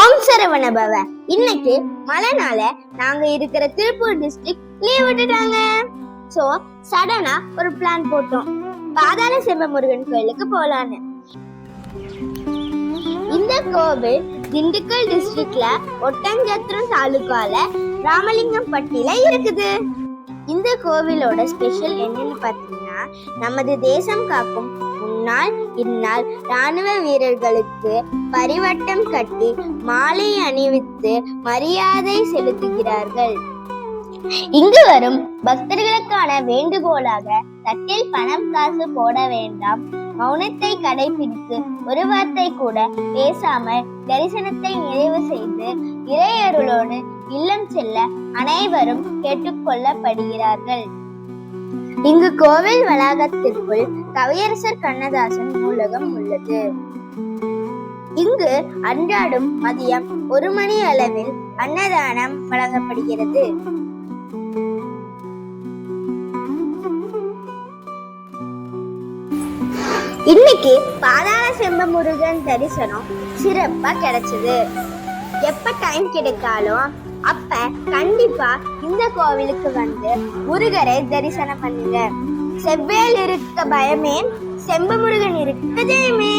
ஓம் சரவண பவ. இன்னைக்கு மழைனால நாங்க இருக்கிற திருப்பூர் டிஸ்ட்ரிக்ட் லீவ் விட்டுட்டாங்க. சோ சடனா ஒரு பிளான் போட்டோம். பாதாள செம்ப முருகன் கோயிலுக்கு போலான்னு. இந்த கோவில் திண்டுக்கல் டிஸ்ட்ரிக்ட்ல ஒட்டஞ்சத்திரம் தாலுகால ராமலிங்கம் பட்டியில இருக்குது. இந்த கோவிலோட ஸ்பெஷல் என்னன்னு பார்த்தீங்கன்னா நமது தேசம் காக்கும் நான் இந்நாள் ராணுவ வீரர்களுக்கு பரிவட்டம் கட்டி மாலை அணிவித்து மரியாதை செலுத்துகிறார்கள். இங்கு வரும் பக்தர்களுக்கான வேண்டுகோளாக தட்டில் பணம் காசு போட வேண்டாம். மௌனத்தை கடைபிடித்து ஒரு வார்த்தை கூட பேசாமல் தரிசனத்தை நிறைவு செய்து இறையருளோடு இல்லம் செல்ல அனைவரும் கேட்டுக்கொள்ளப்படுகிறார்கள். இங்கு கோவில் வளாகத்திற்குள் கவியரசர் கண்ணதாசன் நூலகம் உள்ளது. இங்கு அன்றாடும் மதியம் ஒரு மணி அளவில் அன்னதானம் வழங்கப்படுகிறது. இன்னைக்கு பாதாள செம்ப முருகன் தரிசனம் சிறப்பா கிடைச்சது. எப்ப டைம் கிடைத்தாலும் அப்ப கண்டிப்பா இந்த கோவிலுக்கு வந்து முருகரை தரிசனம் பண்ணுங்க. செவ்வேல் இருக்க பயமே செம்ப முருகன் இருக்க ஜெயமே